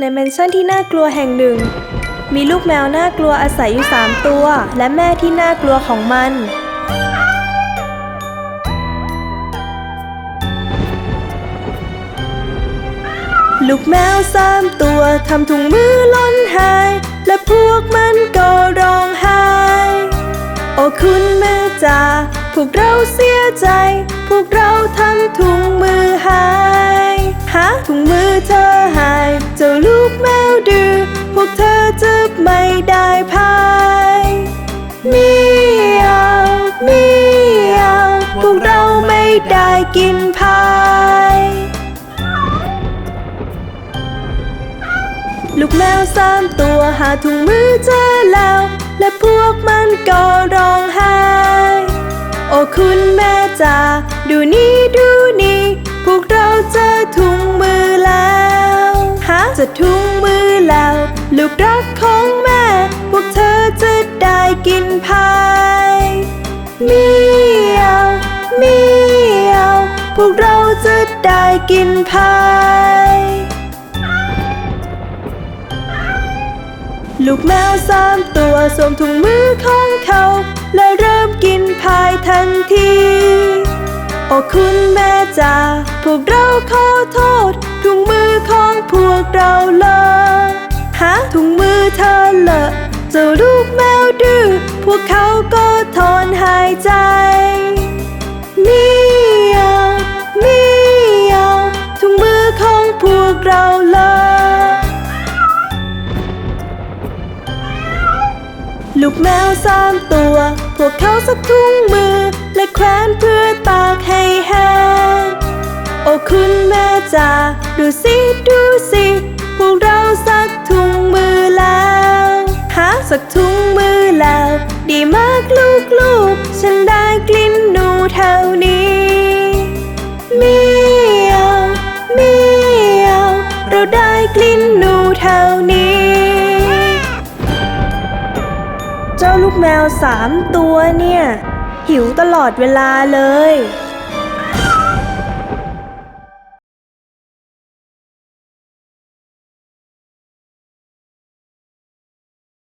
ในแมนชั่นที่น่ากลัวแห่งหนึ่ง มีลูกแมวน่ากลัวอาศัยอยู่สามตัว และแม่ที่น่ากลัวของมัน ลูกแมวสามตัวทำถุงมือล้นหาย และพวกมันก็ร้องไห้ โอ้คุณแม่จ๋าพวกเราเสียใจ พวกเราทำถุงมือหาย หาถุงมือเธอ เจ้าลูกแมวดื้อพวกเธอจะไม่ได้พายมียวเมียวพวกเราไม่ได้กินพาย ลูกแมวสามตัวหาถุงมือเจอแล้ว และพวกมันก็ร้องไห้ โอ้คุณแม่จ๋าดูนี่ดูนี่ พวกเราเจอถุง ถุงมือแล้ว ลูกรักของแม่ พวกเธอจะได้กินพายมียวมียวพวกเราจะได้กินพายลูกแมวสามตัวสวมถุงมือของเขา และเริ่มกินพายทันที โอ้คุณแม่จ๋าพวกเราขอโทษ เราเลอะหาถุงมือเธอเลอะเจ้าลูกแมวดื้อพวกเขาก็ถอนหายใจมียวเมียวถุงมือของพวกเราเลอะลูกแมวสามตัว พวกเขาสักถุงมือ และแขวนเพื่อตากให้แห้งโอ้คุณแม่จ๋าดูสิ ดูสิ ล้วดีมากลูกลูกฉันได้กลิ่นหนูแถวนี้เมียวเมียวเราได้กลิ่นหนูแถวนี้ เจ้าลูกแมวสามตัวเนี่ย หิวตลอดเวลาเลย